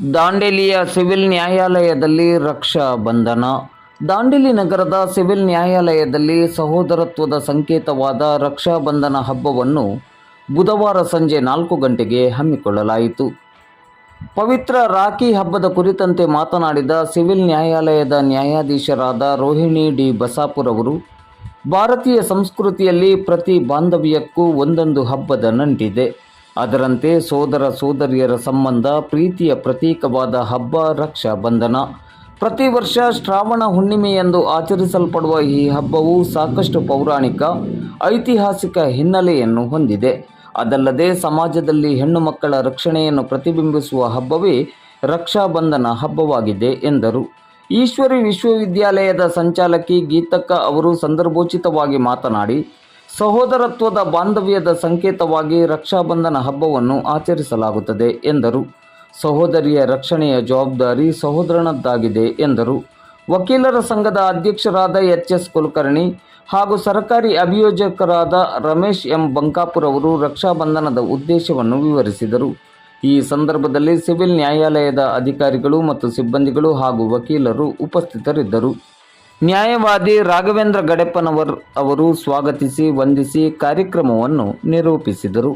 ದಾಂಡೇಲಿಯ civil ನ್ಯಾಯಾಲಯದಲ್ಲಿ ರಕ್ಷಾ ಬಂಧನ. ದಾಂಡೇಲಿ ನಗರದ civil ನ್ಯಾಯಾಲಯದಲ್ಲಿ ಸಹೋದರತ್ವದ ಸಂಕೇತವಾದ ರಕ್ಷಾ ಬಂಧನ ಹಬ್ಬವನ್ನು ಬುಧವಾರ ಸಂಜೆ ನಾಲ್ಕು ಗಂಟೆಗೆ ಹಮ್ಮಿಕೊಳ್ಳಲಾಯಿತು. ಪವಿತ್ರ ರಾಖಿ ಹಬ್ಬದ ಕುರಿತಂತೆ ಮಾತನಾಡಿದ ಸಿವಿಲ್ ನ್ಯಾಯಾಲಯದ ನ್ಯಾಯಾಧೀಶರಾದ ರೋಹಿಣಿ ಡಿ ಬಸಾಪುರ್ ಅವರು, ಭಾರತೀಯ ಸಂಸ್ಕೃತಿಯಲ್ಲಿ ಪ್ರತಿ ಬಾಂಧವ್ಯಕ್ಕೂ ಒಂದೊಂದು ಹಬ್ಬದ ನಂಟಿದೆ. ಅದರಂತೆ ಸೋದರ ಸೋದರಿಯರ ಸಂಬಂಧ ಪ್ರೀತಿಯ ಪ್ರತೀಕವಾದ ಹಬ್ಬ ರಕ್ಷಾ ಬಂಧನ. ಪ್ರತಿ ವರ್ಷ ಶ್ರಾವಣ ಹುಣ್ಣಿಮೆಯೆಂದು ಆಚರಿಸಲ್ಪಡುವ ಈ ಹಬ್ಬವು ಸಾಕಷ್ಟು ಪೌರಾಣಿಕ, ಐತಿಹಾಸಿಕ ಹಿನ್ನೆಲೆಯನ್ನು ಹೊಂದಿದೆ. ಅದಲ್ಲದೆ ಸಮಾಜದಲ್ಲಿ ಹೆಣ್ಣು ಮಕ್ಕಳ ರಕ್ಷಣೆಯನ್ನು ಪ್ರತಿಬಿಂಬಿಸುವ ಹಬ್ಬವೇ ರಕ್ಷಾಬಂಧನ ಹಬ್ಬವಾಗಿದೆ ಎಂದರು. ಈಶ್ವರಿ ವಿಶ್ವವಿದ್ಯಾಲಯದ ಸಂಚಾಲಕಿ ಗೀತಕ್ಕ ಅವರು ಸಂದರ್ಭೋಚಿತವಾಗಿ ಮಾತನಾಡಿ ಸಹೋದರತ್ವದ ಬಾಂಧವ್ಯದ ಸಂಕೇತವಾಗಿ ರಕ್ಷಾಬಂಧನ ಹಬ್ಬವನ್ನು ಆಚರಿಸಲಾಗುತ್ತದೆ ಎಂದರು. ಸಹೋದರಿಯ ರಕ್ಷಣೆಯ ಜವಾಬ್ದಾರಿ ಸಹೋದರನದ್ದಾಗಿದೆ ಎಂದರು. ವಕೀಲರ ಸಂಘದ ಅಧ್ಯಕ್ಷರಾದ ಎಚ್ ಎಸ್ ಕುಲಕರ್ಣಿ ಹಾಗೂ ಸರ್ಕಾರಿ ಅಭಿಯೋಜಕರಾದ ರಮೇಶ್ ಎಂ ಬಂಕಾಪುರ್ ಅವರು ರಕ್ಷಾಬಂಧನದ ಉದ್ದೇಶವನ್ನು ವಿವರಿಸಿದರು. ಈ ಸಂದರ್ಭದಲ್ಲಿ ಸಿವಿಲ್ ನ್ಯಾಯಾಲಯದ ಅಧಿಕಾರಿಗಳು ಮತ್ತು ಸಿಬ್ಬಂದಿಗಳು ಹಾಗೂ ವಕೀಲರು ಉಪಸ್ಥಿತರಿದ್ದರು. ನ್ಯಾಯವಾದಿ ರಾಘವೇಂದ್ರ ಗಡೆಪ್ಪನವರ್ ಅವರು ಸ್ವಾಗತಿಸಿ ವಂದಿಸಿ ಕಾರ್ಯಕ್ರಮವನ್ನು ನಿರೂಪಿಸಿದರು.